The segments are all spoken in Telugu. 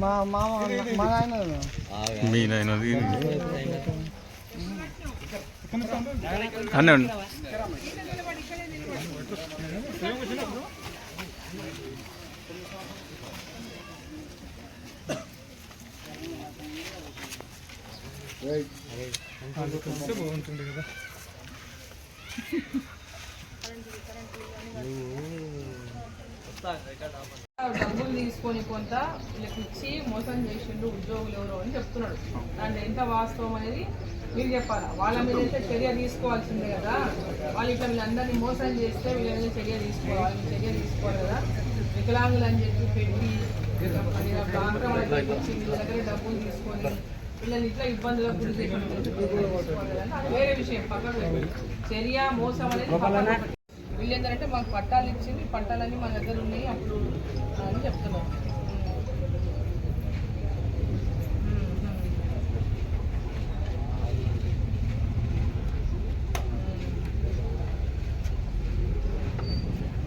మా మామ మా నాయన మీ నాయనది అన్న. డబ్బులు తీసుకొని కొంత వీళ్ళకి ఇచ్చి మోసం చేసిండు ఉద్యోగులు ఎవరో అని చెప్తున్నాడు. దాంట్లో ఎంత వాస్తవం అనేది మీరు చెప్పాలా? వాళ్ళ మీద అయితే చర్య తీసుకోవాల్సిందే కదా. వాళ్ళు ఇట్లా వీళ్ళందరినీ మోసం చేస్తే వీళ్ళ మీద చర్య తీసుకోవాలి. చర్య తీసుకోవాలి కదా. వికలాంగులు అని చెప్పి పెట్టి వాళ్ళకి వీళ్ళ దగ్గర డబ్బులు తీసుకొని వీళ్ళని ఇట్లా ఇబ్బందులకు గురి వేరే విషయం. చర్య మోసం అనేది. వీళ్ళు ఏంటంటే మాకు పట్టాలు ఇచ్చింది పట్టాలన్నీ మా దగ్గర ఉన్నాయి అప్పుడు అని చెప్తున్నాం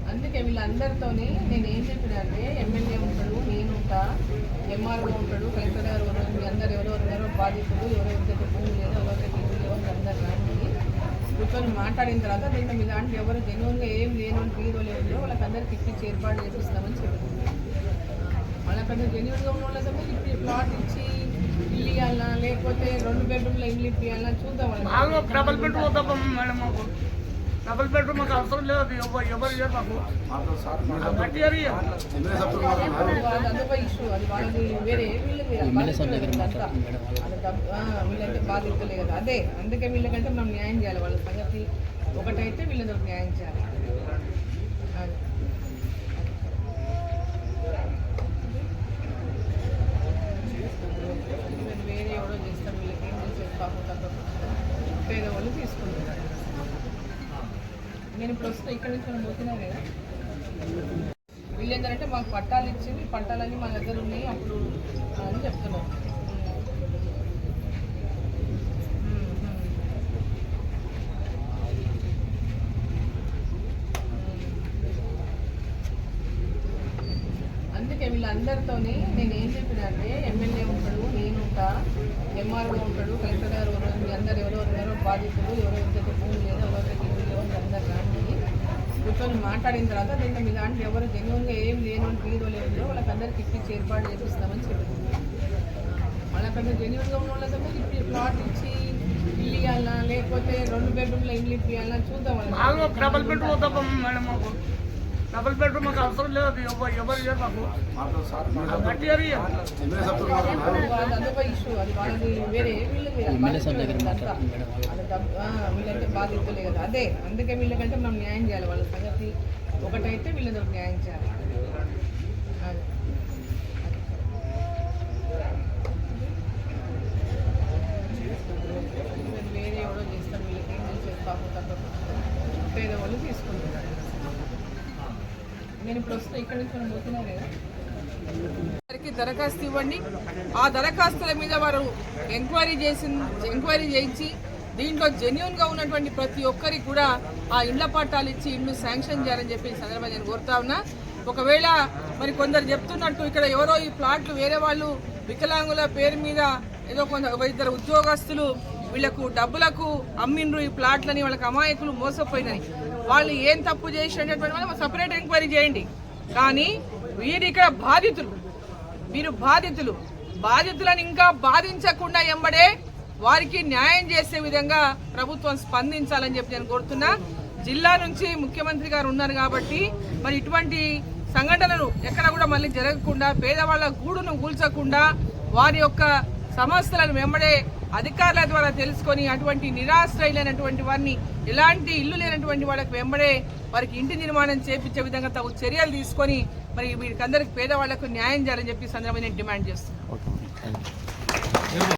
అందుకే వీళ్ళందరితోని నేను ఏం చెప్పినా అంటే ఎమ్మెల్యే ఉంటాడు నేను ఉంటా ఎంఆర్ఓ ఉంటాడు కలెక్టర్ గారు ఉన్నారు మీ అందరు ఎవరెవరు ఉన్నారో బాధితులు ఎవరెవరికైతే భూమి లేదో ఎవరికైతే ఇల్లు లేవో అందరు రండి కూర్చొని మాట్లాడిన తర్వాత దీంట్లో మీ దాంట్లో ఎవరు జెన్యున్గా ఏం లేను అని హీరో లేదు వాళ్ళకి అందరికి ఇప్పించి ఏర్పాటు చేపిస్తామని చెప్పింది వాళ్ళకంటే జెన్యున్గా ఉన్న వాళ్ళకంటే ఇప్పుడు ప్లాట్ ఇచ్చి ఇల్లు ఇవ్వాలన్నా లేకపోతే రెండు బెడ్రూమ్లో ఇల్లు ఇప్పియాలన్నా చూద్దాం మాకు వాళ్ళకి. డబల్ బెడ్రూమ్ వద్దాం మేడం మాకు. డబల్ బెడ్రూమ్ మాకు అవసరం లేదు ఎవరు ఎవరు మాకు వాళ్ళది వేరే వీళ్ళు. వీళ్ళంటే బాధితులే కదా. అదే అందుకే వీళ్ళకంటే మనం న్యాయం చేయాలి. వాళ్ళ సంగతి ఒకటైతే వీళ్ళది ఒక న్యాయం చేయాలి. వేరే ఎవరో చేస్తాం వీళ్ళకి ఏం చేసేది పాపం తప్ప. పేదవాళ్ళు తీసుకుంటున్నారు నేను ఇప్పుడు వస్తే ఇక్కడ నుంచి మనం పోతున్నా కదా. ఏంటంటే మాకు పట్టాలు ఇచ్చింది పట్టాలన్నీ మా దగ్గర ఉన్నాయి అప్పుడు అని చెప్తున్నాం. అందుకే వీళ్ళందరితోని నేను ఏం చెప్పిన అంటే ఎమ్మెల్యే ఉంటాడు నేను ఉంటా ఎంఆర్ఓ ఉంటాడు కలెక్టర్ గారు ఉన్నారు మీ అందరు ఎవరెవరు ఉన్నారో బాధితులు ఎవరెవరికైతే భూమి లేదో ఎవరికైతే ఇల్లు లేవో అందరు రండి కూర్చొని మాట్లాడిన తర్వాత దీంట్లో మీ దాంట్లో ఎవరు జెన్యున్గా ఏం లేను అని హీరో లేదు వాళ్ళకి అందరికి ఇప్పించి ఏర్పాటు చేపిస్తామని చెప్పింది వాళ్ళకంటే జెన్యున్గా ఉన్న వాళ్ళకంటే ఇప్పుడు ప్లాట్ ఇచ్చి ఇల్లు ఇవ్వాలా లేకపోతే రెండు బెడ్రూమ్లో ఇల్లు ఇప్పియాలా చూద్దాం వాళ్ళు double bedroom madam double bedroom మాకు అవసరం లేదు అది ఎవరు ఎవరు లేదు మాకు. గట్టి ఆ, వీళ్ళంటే బాధితులే కదా. అదే అందుకే వీళ్ళకంటే మనం న్యాయం చేయాలి. వాళ్ళ సంగతి ఒకటైతే వీళ్ళది ఒక న్యాయం చేయాలి. వేరే ఎవరో చేస్తాం వీళ్ళకి ఏం చేసేది పాపం తప్ప. పేదవాళ్ళు తీసుకుంటున్నారు నేను ఇప్పుడు వస్తే ఇక్కడ నుంచి పోతున్నా కదా వారికి దరఖాస్తు ఇవ్వండి. ఆ దరఖాస్తుల మీద వారు ఎంక్వైరీ చేసి ఎంక్వైరీ చేయించి దీంట్లో జెన్యున్గా ఉన్నటువంటి ప్రతి ఒక్కరికి కూడా ఆ ఇండ్ల పట్టాలు ఇచ్చి ఇల్లు శాంక్షన్ చేయాలని చెప్పి సందర్భంగా నేను కోరుతా ఉన్నా. ఒకవేళ మరి కొందరు చెప్తున్నట్టు ఇక్కడ ఎవరో ఈ ప్లాట్లు వేరే వాళ్ళు వికలాంగుల పేరు మీద ఏదో కొంత ఇద్దరు ఉద్యోగస్తులు వీళ్ళకు డబ్బులకు అమ్మిండ్రు ఈ ప్లాట్లని వాళ్ళకి అమాయకులు మోసపోయినాయి వాళ్ళు ఏం తప్పు చేసినటువంటి వాళ్ళు సపరేట్ ఎంక్వైరీ చేయండి. కానీ వీరు ఇక్కడ బాధితులు. వీరు బాధితులు. బాధితులను ఇంకా బాధించకుండా ఎంబడే వారికి న్యాయం చేసే విధంగా ప్రభుత్వం స్పందించాలని చెప్పి నేను కోరుతున్నా. జిల్లా నుంచి ముఖ్యమంత్రి గారు ఉన్నారు కాబట్టి మరి ఇటువంటి సంఘటనలు ఎక్కడ కూడా మళ్ళీ జరగకుండా పేదవాళ్ళ గూడును కూల్చకుండా వారి యొక్క సమస్యలను వెంబడే అధికారుల ద్వారా తెలుసుకొని అటువంటి నిరాశ్రయులైనటువంటి వారిని ఎలాంటి ఇల్లు లేనటువంటి వాళ్ళకి వెంబడే వారికి ఇంటి నిర్మాణం చేపించే విధంగా తగు చర్యలు తీసుకొని మరి వీరికందరికి పేదవాళ్ళకు న్యాయం చేయాలని చెప్పి సందర్భంగా నేను డిమాండ్ చేస్తున్నాను.